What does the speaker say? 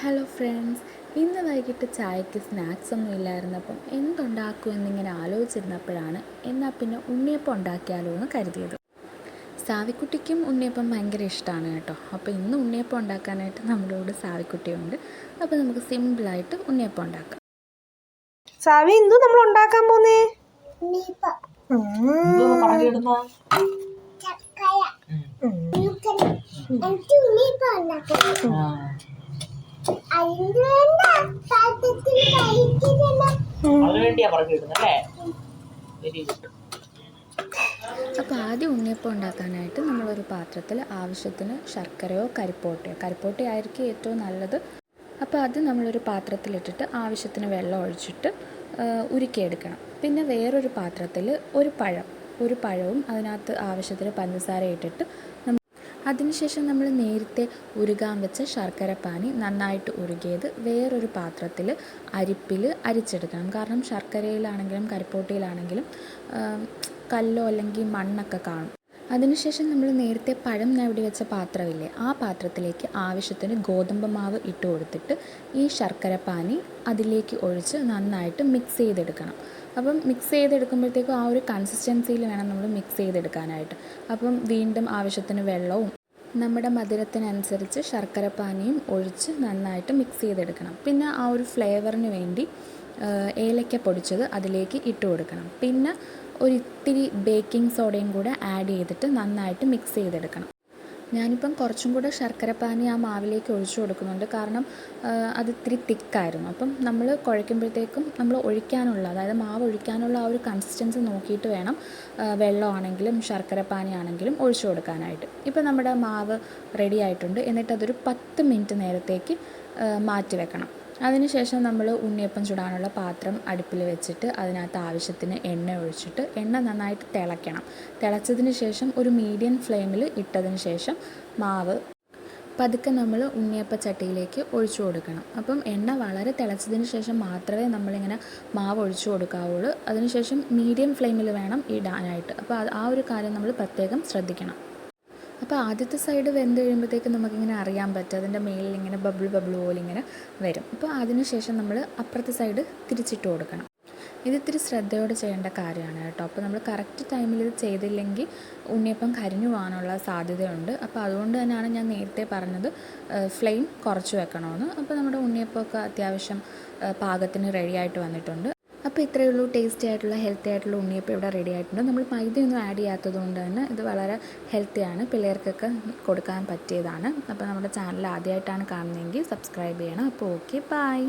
Hello friends ഇന്ന് വൈകിട്ട് ചായക്ക് സ്നാക്സ് ഒന്നും ഇല്ലായിരുന്നപ്പം എന്തുണ്ടാക്കും എന്നിങ്ങനെ ആലോചിച്ചിരുന്നപ്പോഴാണ് എന്നാൽ പിന്നെ ഉണ്ണിയപ്പം ഉണ്ടാക്കിയാലോ എന്ന് കരുതിയത്. സാവിക്കുട്ടിക്കും ഉണ്ണിയപ്പം ഭയങ്കര ഇഷ്ടമാണ് കേട്ടോ. അപ്പോൾ ഇന്ന് ഉണ്ണിയപ്പം ഉണ്ടാക്കാനായിട്ട് നമ്മളോട് സാവിക്കുട്ടിയുണ്ട്. അപ്പോൾ നമുക്ക് സിമ്പിളായിട്ട് ഉണ്ണിയപ്പം ഉണ്ടാക്കാം. സാവി എന്തു നമ്മൾ ഉണ്ടാക്കാൻ പോന്നേ? എന്തോന്ന് വേണ്ടിയാ അല്ലേ? ആദ്യം ഉണ്ണിയപ്പം ഉണ്ടാക്കാനായിട്ട് നമ്മളൊരു പാത്രത്തിൽ ആവശ്യത്തിന് ശർക്കരയോ കരിപ്പോട്ടയോ കരിപ്പോട്ട ആയിരിക്കും ഏറ്റവും നല്ലത്. അപ്പോൾ അത് നമ്മളൊരു പാത്രത്തിലിട്ടിട്ട് ആവശ്യത്തിന് വെള്ളം ഒഴിച്ചിട്ട് ഉരുക്കിയെടുക്കണം. പിന്നെ വേറൊരു പാത്രത്തിൽ ഒരു പഴം ഒരു പഴവും അതിനകത്ത് ആവശ്യത്തിന് പഞ്ചസാര ഇട്ടിട്ട് അതിനുശേഷം നമ്മൾ നേരത്തെ ഉരുകാൻ വെച്ച ശർക്കര പാനി നന്നായിട്ട് ഉരുകിയത് വേറൊരു പാത്രത്തിൽ അരിപ്പിൽ അരിച്ചെടുക്കണം. കാരണം ശർക്കരയിലാണെങ്കിലും കരിപ്പോട്ടിയിലാണെങ്കിലും കല്ലോ അല്ലെങ്കിൽ മണ്ണൊക്കെ കാണും. അതിനുശേഷം നമ്മൾ നേരത്തെ പഴം ഞവടി വെച്ച പാത്രമില്ലേ ആ പാത്രത്തിലേക്ക് ആവശ്യത്തിന് ഗോതമ്പ് മാവ് ഇട്ട് കൊടുത്തിട്ട് ഈ ശർക്കര പാനി അതിലേക്ക് ഒഴിച്ച് നന്നായിട്ട് മിക്സ് ചെയ്തെടുക്കണം. അപ്പം മിക്സ് ചെയ്തെടുക്കുമ്പോഴത്തേക്കും ആ ഒരു കൺസിസ്റ്റൻസിയിൽ വേണം നമ്മൾ മിക്സ് ചെയ്തെടുക്കാനായിട്ട്. അപ്പം വീണ്ടും ആവശ്യത്തിന് വെള്ളവും നമ്മുടെ മധുരത്തിനനുസരിച്ച് ശർക്കര പാനിയും ഒഴിച്ച് നന്നായിട്ട് മിക്സ് ചെയ്തെടുക്കണം. പിന്നെ ആ ഒരു ഫ്ലേവറിന് വേണ്ടി ഏലക്ക പൊടിച്ചത് അതിലേക്ക് ഇട്ട് കൊടുക്കണം. പിന്നെ ഒരിത്തിരി ബേക്കിംഗ് സോഡയും കൂടെ ആഡ് ചെയ്തിട്ട് നന്നായിട്ട് മിക്സ് ചെയ്തെടുക്കണം. ഞാനിപ്പം കുറച്ചും കൂടെ ശർക്കര പാനി ആ മാവിലേക്ക് ഒഴിച്ചു കൊടുക്കുന്നുണ്ട്. കാരണം അത് ഇത്തിരി തിക്കായിരുന്നു. അപ്പം നമ്മൾ കുഴയ്ക്കുമ്പോഴത്തേക്കും നമ്മൾ ഒഴിക്കാനുള്ള അതായത് മാവ് ഒഴിക്കാനുള്ള ആ ഒരു കൺസിസ്റ്റൻസി നോക്കിയിട്ട് വേണം വെള്ളമാണെങ്കിലും ശർക്കരപ്പാനി ആണെങ്കിലും ഒഴിച്ചു കൊടുക്കാനായിട്ട്. ഇപ്പം നമ്മുടെ മാവ് റെഡി ആയിട്ടുണ്ട്. എന്നിട്ട് അതൊരു പത്ത് മിനിറ്റ് നേരത്തേക്ക് മാറ്റി വെക്കണം. അതിനുശേഷം നമ്മൾ ഉണ്ണിയപ്പം ചുടാനുള്ള പാത്രം അടുപ്പിൽ വെച്ചിട്ട് അതിനകത്ത് ആവശ്യത്തിന് എണ്ണ ഒഴിച്ചിട്ട് എണ്ണ നന്നായിട്ട് തിളയ്ക്കണം. തിളച്ചതിന് ശേഷം ഒരു മീഡിയം ഫ്ലെയിമിൽ ഇട്ടതിന് ശേഷം മാവ് പതുക്കെ നമ്മൾ ഉണ്ണിയപ്പ ചട്ടിയിലേക്ക് ഒഴിച്ചു കൊടുക്കണം. അപ്പം എണ്ണ വളരെ തിളച്ചതിന് ശേഷം മാത്രമേ നമ്മളിങ്ങനെ മാവ് ഒഴിച്ചു കൊടുക്കാവുള്ളൂ. അതിനുശേഷം മീഡിയം ഫ്ലെയിമിൽ വേണം ഇടാനായിട്ട്. അപ്പോൾ ആ ഒരു കാര്യം നമ്മൾ പ്രത്യേകം ശ്രദ്ധിക്കണം. അപ്പോൾ ആദ്യത്തെ സൈഡ് വെന്ത് കഴിയുമ്പോഴത്തേക്ക് നമുക്കിങ്ങനെ അറിയാൻ പറ്റും. അതിന്റെ മേലിൽ ഇങ്ങനെ ബബിൾ ബബിൾ പോലെ ഇങ്ങനെ വരും. അപ്പോൾ അതിന് ശേഷം നമ്മൾ അപ്പുറത്തെ സൈഡ് തിരിച്ചിട്ട് കൊടുക്കണം. ഇതിത്തിരി ശ്രദ്ധയോടെ ചെയ്യേണ്ട കാര്യമാണ് കേട്ടോ. അപ്പോൾ നമ്മൾ കറക്റ്റ് ടൈമിൽ ഇത് ചെയ്തില്ലെങ്കിൽ ഉണ്ണിയപ്പം കരിഞ്ഞു പോകാനുള്ള സാധ്യതയുണ്ട്. അപ്പോൾ അതുകൊണ്ട് തന്നെയാണ് ഞാൻ നേരത്തെ പറഞ്ഞത് ഫ്ലെയിം കുറച്ച് വെക്കണമെന്ന്. അപ്പോൾ നമ്മുടെ ഉണ്ണിയപ്പമൊക്കെ അത്യാവശ്യം പാകത്തിന് റെഡിയായിട്ട് വന്നിട്ടുണ്ട്. അപ്പോൾ ഇത്രയേ ഉള്ളൂ. ടേസ്റ്റി ആയിട്ടുള്ള ഹെൽത്തി ആയിട്ടുള്ള ഉണ്ണിയപ്പം ഇവിടെ റെഡി ആയിട്ടുണ്ട്. നമ്മൾ മൈദയൊന്നും ആഡ് ചെയ്യാത്തത് കൊണ്ട് തന്നെ ഇത് വളരെ ഹെൽത്തിയാണ് പിള്ളേർക്കൊക്കെ കൊടുക്കാൻ പറ്റിയതാണ്. അപ്പോൾ നമ്മുടെ ചാനൽ ആദ്യമായിട്ടാണ് കാണുന്നതെങ്കിൽ സബ്സ്ക്രൈബ് ചെയ്യണം. അപ്പോൾ ഓക്കെ ബൈ